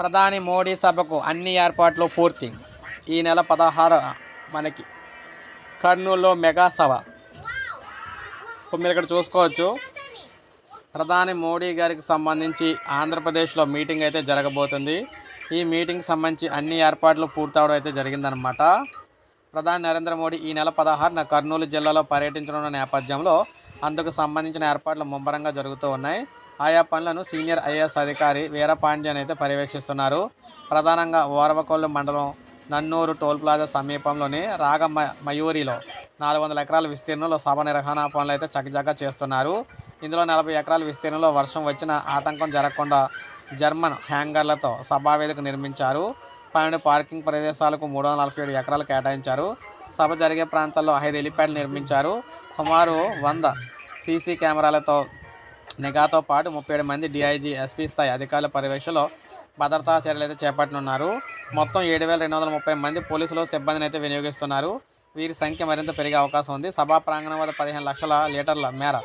ప్రధాని మోడీ సభకు అన్ని ఏర్పాట్లు పూర్తి. ఈ నెల పదహారు మనకి కర్నూలులో మెగా సభ. సో మీరు ఇక్కడ చూసుకోవచ్చు. ప్రధాని మోడీ గారికి సంబంధించి ఆంధ్రప్రదేశ్లో మీటింగ్ అయితే జరగబోతుంది. ఈ మీటింగ్ సంబంధించి అన్ని ఏర్పాట్లు పూర్తవడం అయితే జరిగిందనమాట ప్రధాని నరేంద్ర మోడీ ఈ నెల పదహారున కర్నూలు జిల్లాలో పర్యటించనున్న నేపథ్యంలో అందుకు సంబంధించిన ఏర్పాట్లు ముమ్మరంగా జరుగుతూ ఉన్నాయి. ఆయా పనులను సీనియర్ ఐఏఎస్ అధికారి వీరపాండ్యన్ అయితే పర్యవేక్షిస్తున్నారు. ప్రధానంగా ఓరవకొల్లు మండలం నన్నూరు టోల్ ప్లాజా సమీపంలోని రాగ మయూరిలో నాలుగు వందల ఎకరాల విస్తీర్ణంలో సభ నిర్వహణ పనులు అయితే చకచకా చేస్తున్నారు. ఇందులో నలభై ఎకరాల విస్తీర్ణంలో వర్షం వచ్చిన ఆతంకం జరగకుండా జర్మన్ హ్యాంగర్లతో సభావేదిక నిర్మించారు. పన్నెండు పార్కింగ్ ప్రదేశాలకు మూడు వందల నలభై ఏడు ఎకరాలు కేటాయించారు. సభ జరిగే ప్రాంతాల్లో ఐదు హెలిప్యాడ్ నిర్మించారు. సుమారు వంద సీసీ కెమెరాలతో నిఘాతో పాటు ముప్పై ఏడు మంది డిఐజీ ఎస్పీ స్థాయి అధికారుల పర్యవేక్షణలో భద్రతా చర్యలు అయితే చేపట్టనున్నారు. మొత్తం ఏడు వేల రెండు వందల ముప్పై మంది పోలీసులు సిబ్బందిని అయితే వినియోగిస్తున్నారు. వీరి సంఖ్య మరింత పెరిగే అవకాశం ఉంది. సభా ప్రాంగణం వద్ద పదిహేను లక్షల లీటర్ల మేర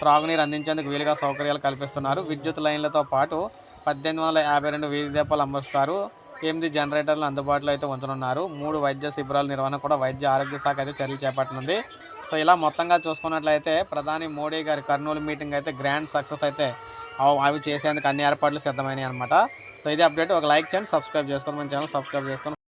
త్రాగునీరు అందించేందుకు వీలుగా సౌకర్యాలు కల్పిస్తున్నారు. విద్యుత్ లైన్లతో పాటు పద్దెనిమిది వందల యాభై రెండు వీధి దీపాలు అమరుస్తారు. ఎనిమిది జనరేటర్లు అందుబాటులో అయితే ఉంచనున్నారు. మూడు వైద్య శిబిరాల నిర్వహణ కూడా వైద్య ఆరోగ్య శాఖ అయితే చర్యలు చేపట్టనుంది. సో ఇలా మొత్తంగా చూసుకున్నట్లయితే ప్రధాని మోడీ గారి కర్నూలు మీటింగ్ అయితే గ్రాండ్ సక్సెస్ అయితే అవి చేసేందుకు అన్ని ఏర్పాట్లు సిద్ధమైనాయి అనమాట సో ఇది అప్డేట్. ఒక లైక్ చేయండి సబ్స్క్రైబ్ చేసుకోండి. మన ఛానల్ సబ్స్క్రైబ్ చేసుకోండి.